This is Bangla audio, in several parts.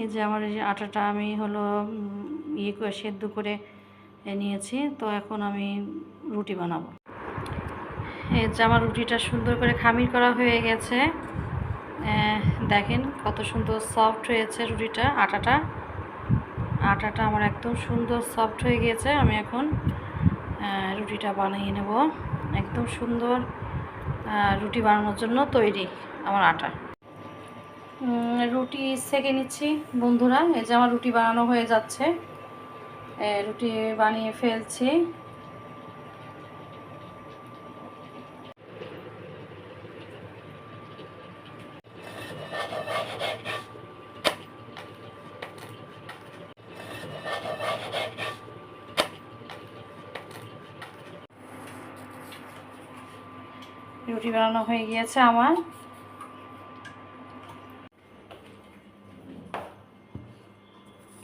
এই যে আমার এই আটাটা আমি হলো ইয়ে করে সেদ্ধ করে নিয়েছি। তো এখন আমি রুটি বানাবো। এই যে আমার রুটিটা সুন্দর করে খামির করা হয়ে গেছে। দেখেন কত সুন্দর সফট হয়েছে রুটিটা, আটাটা। আটাটা আমার একদম সুন্দর সফট হয়ে গিয়েছে। আমি এখন রুটিটা বানিয়ে নেব। একদম সুন্দর রুটি বানানোর জন্য তৈরি আমার আটা। রুটি সেকে নিচ্ছি বন্ধুরা। এই যে আমার রুটি বানানো হয়ে যাচ্ছে। রুটি বানিয়ে ফেলছি। রুটি বানানো হয়ে গিয়েছে আমার।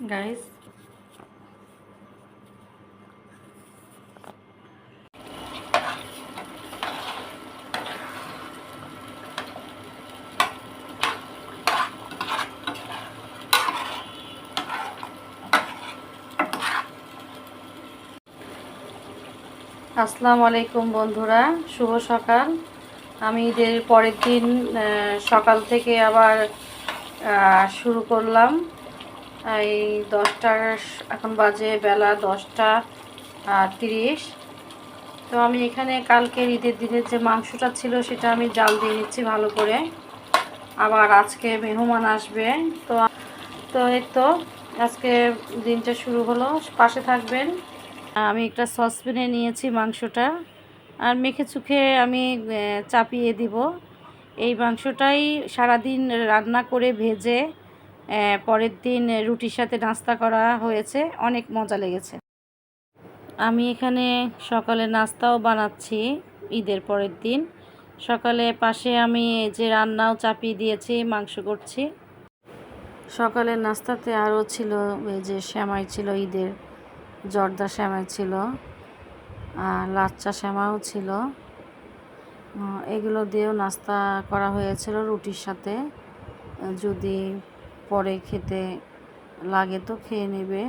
গাইস আসসালামু আলাইকুম বন্ধুরা। শুভ সকাল। আমি ঈদের পরের দিন সকাল থেকে আবার শুরু করলাম। এই দশটার এখন বাজে বেলা দশটা তিরিশ। তো আমি এখানে কালকের ঈদের দিনের যে মাংসটা ছিল সেটা আমি জাল দিয়ে নিচ্ছি ভালো করে। আবার আজকে মেহমান আসবে, তো তো এই তো আজকে দিনটা শুরু হলো। পাশে থাকবেন। আমি একটা সসপ্যানে নিয়েছি মাংসটা। আর মেখে চুখে আমি চাপিয়ে দিব। এই মাংসটাই সারাদিন রান্না করে ভেজে পরের দিন রুটির সাথে নাস্তা করা হয়েছে। অনেক মজা লেগেছে। আমি এখানে সকালে নাস্তাও বানাচ্ছি ঈদের পরের দিন। সকালে পাশে আমি যে রান্নাও চাপিয়ে দিয়েছি, মাংস করছি। সকালের নাস্তাতে আরও ছিল এই যে শ্যামাই ছিল, ঈদের জর্দা শ্যামাই ছিল, আর লাচ্চা শ্যামাও ছিল। এগুলো দিয়েও নাস্তা করা হয়েছিল রুটির সাথে। যদি পরে খেতে লাগে তো খেয়ে নেবে।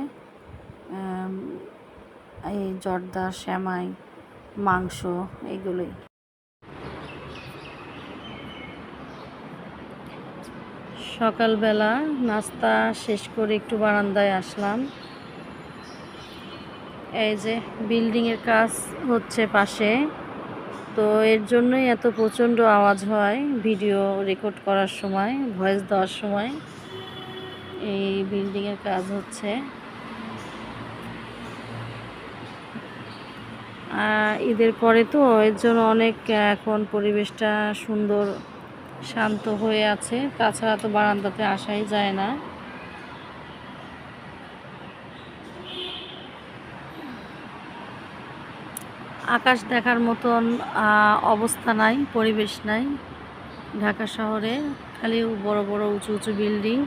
এই জর্দা, শ্যামাই, মাংস এগুলোই। সকালবেলা নাস্তা শেষ করে একটু বারান্দায় আসলাম। এই যে বিল্ডিংয়ের কাজ হচ্ছে পাশে, তো এর জন্যই এত প্রচণ্ড আওয়াজ হয় ভিডিও রেকর্ড করার সময়, ভয়েস দেওয়ার সময়। এই বিল্ডিংয়ের কাজ হচ্ছে। ঈদের পরে তো এর জন্য অনেক এখন পরিবেশটা সুন্দর, শান্ত হয়ে আছে। তাছাড়া তো বারান্দাতে আসাই যায় না। আকাশ দেখার মতন অবস্থা নাই, পরিবেশ নাই ঢাকা শহরে। খালি বড় বড়, উঁচু উঁচু বিল্ডিং